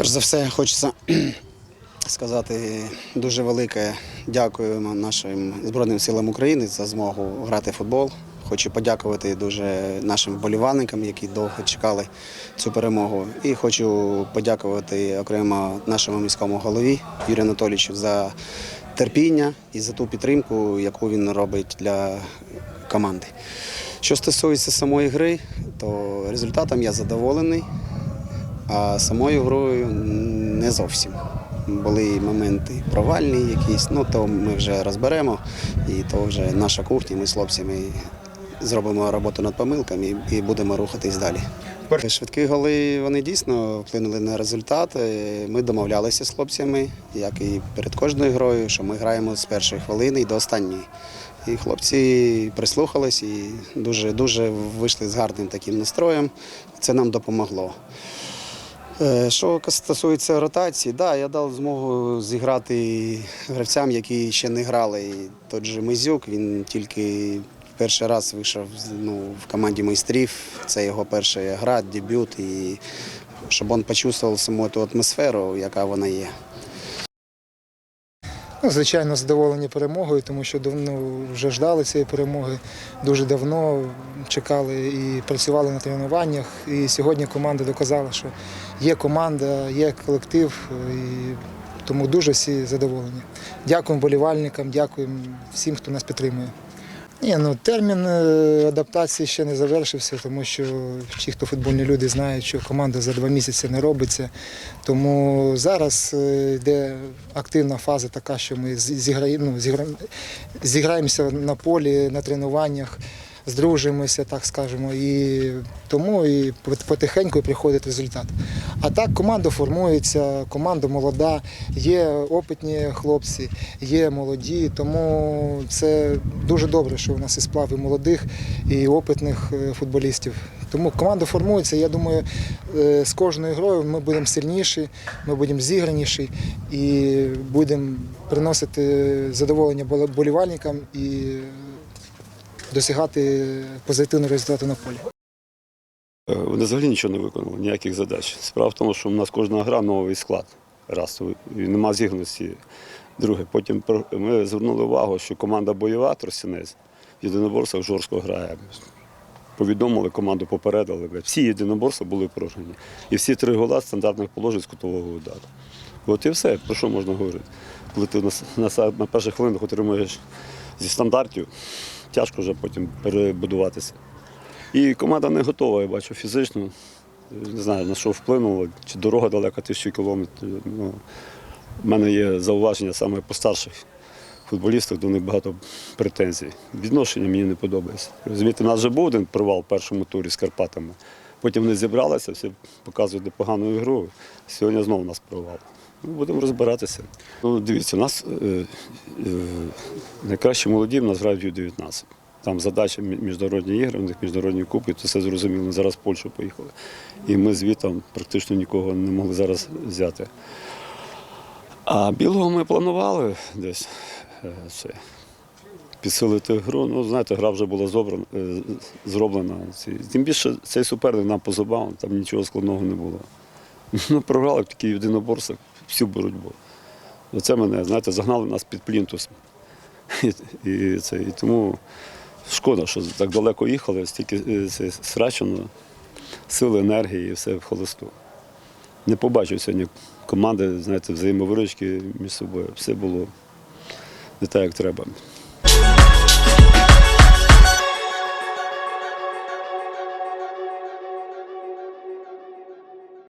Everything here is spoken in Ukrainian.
Перш за все, хочеться сказати дуже велике дякуємо нашим Збройним силам України за змогу грати в футбол. Хочу подякувати дуже нашим вболівальникам, які довго чекали цю перемогу. І хочу подякувати окремо нашому міському голові Юрію Анатолійовичу за терпіння і за ту підтримку, яку він робить для команди. Що стосується самої гри, то результатом я задоволений. А самою грою не зовсім. Були моменти провальні якісь, ну то ми вже розберемо, і то вже наша кухня, ми з хлопцями зробимо роботу над помилками і- будемо рухатись далі. Швидкі голи вони дійсно вплинули на результат. Ми домовлялися з хлопцями, як і перед кожною грою, що ми граємо з першої хвилини і до останньої. І хлопці прислухались і дуже дуже вийшли з гарним таким настроєм. Це нам допомогло. Е, Що стосується ротації, да, я дав змогу зіграти гравцям, які ще не грали. І Той же Мизюк, він тільки перший раз вийшов ну, в команді майстрів. Це його перша гра, дебют. І щоб він почувствував саму ту атмосферу, яка вона є. Ну, звичайно, задоволені перемогою, тому що давно вже ждали цієї перемоги. Дуже давно чекали і працювали на тренуваннях. І сьогодні команда доказала, що є команда, є колектив, і тому дуже всі задоволені. Дякуємо болівальникам, дякуємо всім, хто нас підтримує. Ні, ну термін е, адаптації ще не завершився, тому що ті, хто футбольні люди, знають, що команда за два місяці не робиться. Тому зараз е, йде активна фаза така, що ми зіграємо, ну, зіграємося на полі, на тренуваннях, здружимося, так скажемо, і тому і потихеньку приходить результат. А так команда формується, команда молода, є опитні хлопці, є молоді, тому це дуже добре, що у нас і сплав і молодих, і опитних е, футболістів. Тому команда формується. Я думаю, е, з кожною грою ми будемо сильніші, ми будемо зіграніші і будемо приносити задоволення болівальникам і досягати позитивного результату на полі. Е, Вони взагалі нічого не виконали, ніяких задач. Справа в тому, що у нас кожна гра новий склад. Раз, нема зігності. Друге, потім ми звернули увагу, що команда бойова Тростянець в єдиноборствах жорстко грає. Повідомили, команду попередили. Всі єдиноборства були програні. І всі три гола стандартних положень з кутового удару. От і все, про що можна говорити. Коли ти на, на, на перших хвилинах отримуєш зі стандартів, тяжко вже потім перебудуватися. І команда не готова, я бачу, фізично. Не знаю, на що вплинуло, чи дорога далека тисячу кілометрів. Ну, в мене є зауваження саме по старших футболістах, до них багато претензій. Відношення мені не подобається. Розумієте, у нас вже був один провал в першому турі з Карпатами. Потім вони зібралися, всі показують непогану ігру. Сьогодні знову у нас провал. Будемо розбиратися. Ну, дивіться, у нас е, е, найкращі молоді в нас грають у 19. Там задача міжнародні ігри, у них міжнародні кубки, то все зрозуміло. Ми зараз в Польщу поїхали. І ми звітом практично нікого не могли зараз взяти. А білого ми планували десь е, це, підсилити гру. Ну, знаєте, гра вже була зобрана, е, зроблена. Тим більше цей суперник нам по там нічого складного не було. Ну, програли в такій єдиноборствах всю боротьбу. Оце мене, знаєте, загнали нас під плінтус. І, і, це, і тому шкода, що так далеко їхали, стільки е, це, срачено сили, енергії і все в холосту. Не побачив сьогодні команди, знаєте, взаємовиручки між собою. Все було не так, як треба.